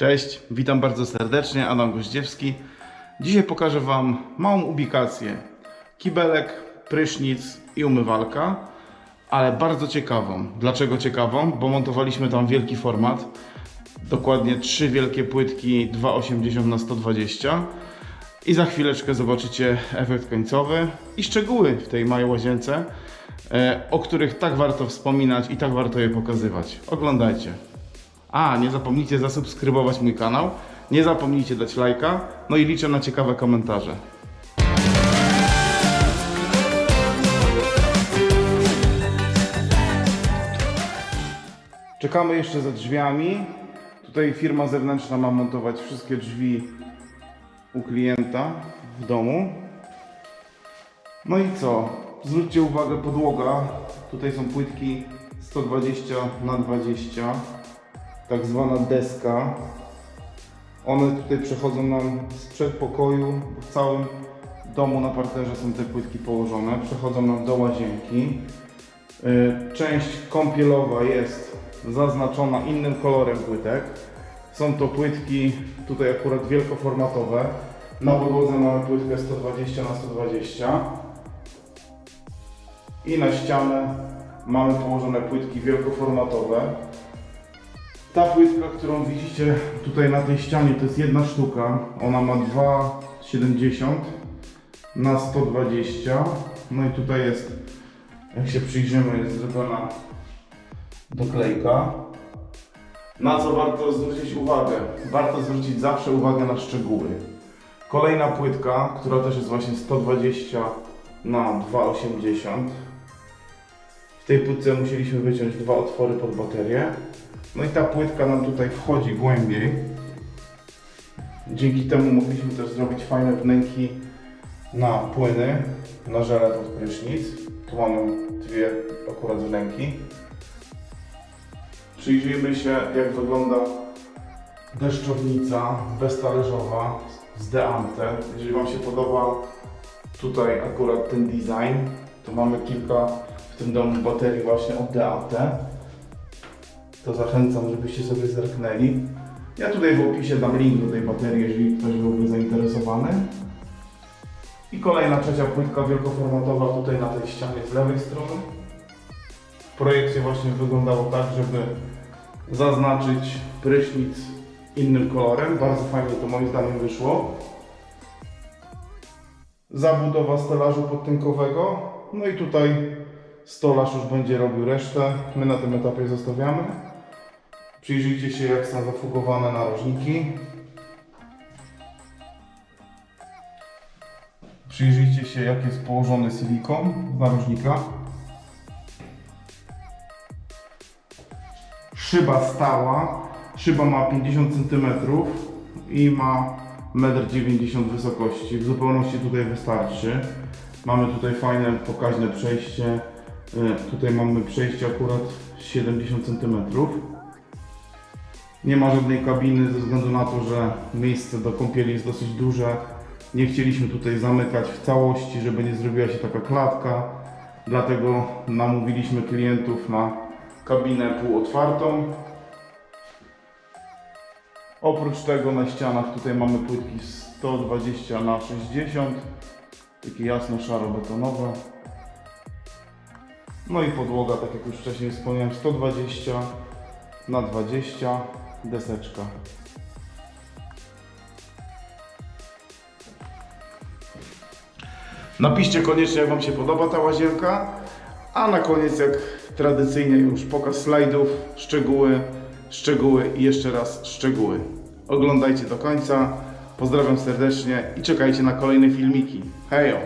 Cześć, witam bardzo serdecznie, Adam Goździewski. Dzisiaj pokażę Wam małą ubikację. Kibelek, prysznic i umywalka, ale bardzo ciekawą. Dlaczego ciekawą? Bo montowaliśmy tam wielki format. Dokładnie trzy wielkie płytki 2,80 na 120 i za chwileczkę zobaczycie efekt końcowy i szczegóły w tej małej łazience, e, o których tak warto wspominać i tak warto je pokazywać. Oglądajcie. A, nie zapomnijcie zasubskrybować mój kanał, nie zapomnijcie dać lajka, no i liczę na ciekawe komentarze. Czekamy jeszcze za drzwiami. Tutaj firma zewnętrzna ma montować wszystkie drzwi u klienta w domu. No i co? Zwróćcie uwagę, podłoga. Tutaj są płytki 120 na 20 tak zwana deska. One tutaj przechodzą nam z przedpokoju, w całym domu na parterze są te płytki położone, przechodzą nam do łazienki. Y, Część kąpielowa jest zaznaczona innym kolorem płytek. Są to płytki tutaj akurat wielkoformatowe. Na podłodze mamy płytkę 120 na 120 i na ścianę mamy położone płytki wielkoformatowe. Ta płytka, którą widzicie tutaj na tej ścianie, to jest jedna sztuka. Ona ma 2,70 na 120. No i tutaj jest, jak się przyjrzymy, jest zrobiona doklejka. Na co warto zwrócić uwagę? Warto zwrócić zawsze uwagę na szczegóły. Kolejna płytka, która też jest właśnie 120 na 2,80. W tej płytce musieliśmy wyciąć dwa otwory pod baterię. No i ta płytka nam tutaj wchodzi głębiej. Dzięki temu mogliśmy też zrobić fajne wnęki na płyny, na żelet od prysznic. Tu mamy dwie akurat wnęki. Przyjrzyjmy się jak wygląda deszczownica beztalerzowa z Deante. Jeżeli Wam się podoba tutaj akurat ten design, to mamy kilka w tym domu baterii właśnie od Deante to zachęcam, żebyście sobie zerknęli. Ja tutaj w opisie dam link do tej baterii, jeżeli ktoś byłby zainteresowany. I kolejna trzecia płytka wielkoformatowa tutaj na tej ścianie z lewej strony. W projekcie właśnie wyglądało tak, żeby zaznaczyć prysznic innym kolorem. Bardzo fajnie to moim zdaniem wyszło. Zabudowa stelażu podtynkowego. No i tutaj stolarz już będzie robił resztę. My na tym etapie zostawiamy. Przyjrzyjcie się jak są zafugowane narożniki. Przyjrzyjcie się jak jest położony silikon w narożnikach. Szyba stała. Szyba ma 50 cm i ma 1,90 m wysokości. W zupełności tutaj wystarczy. Mamy tutaj fajne, pokaźne przejście. Y, Tutaj mamy przejście akurat 70 cm. Nie ma żadnej kabiny ze względu na to, że miejsce do kąpieli jest dosyć duże. Nie chcieliśmy tutaj zamykać w całości, żeby nie zrobiła się taka klatka. Dlatego namówiliśmy klientów na kabinę półotwartą. Oprócz tego na ścianach tutaj mamy płytki 120 na 60 takie jasno-szaro-betonowe. No i podłoga, tak jak już wcześniej wspomniałem, 120 na 20 deseczka. Napiszcie koniecznie, jak Wam się podoba ta łazienka. A na koniec, jak tradycyjnie, już pokaz slajdów, szczegóły, szczegóły i jeszcze raz szczegóły. Oglądajcie do końca. Pozdrawiam serdecznie i czekajcie na kolejne filmiki. Hejo!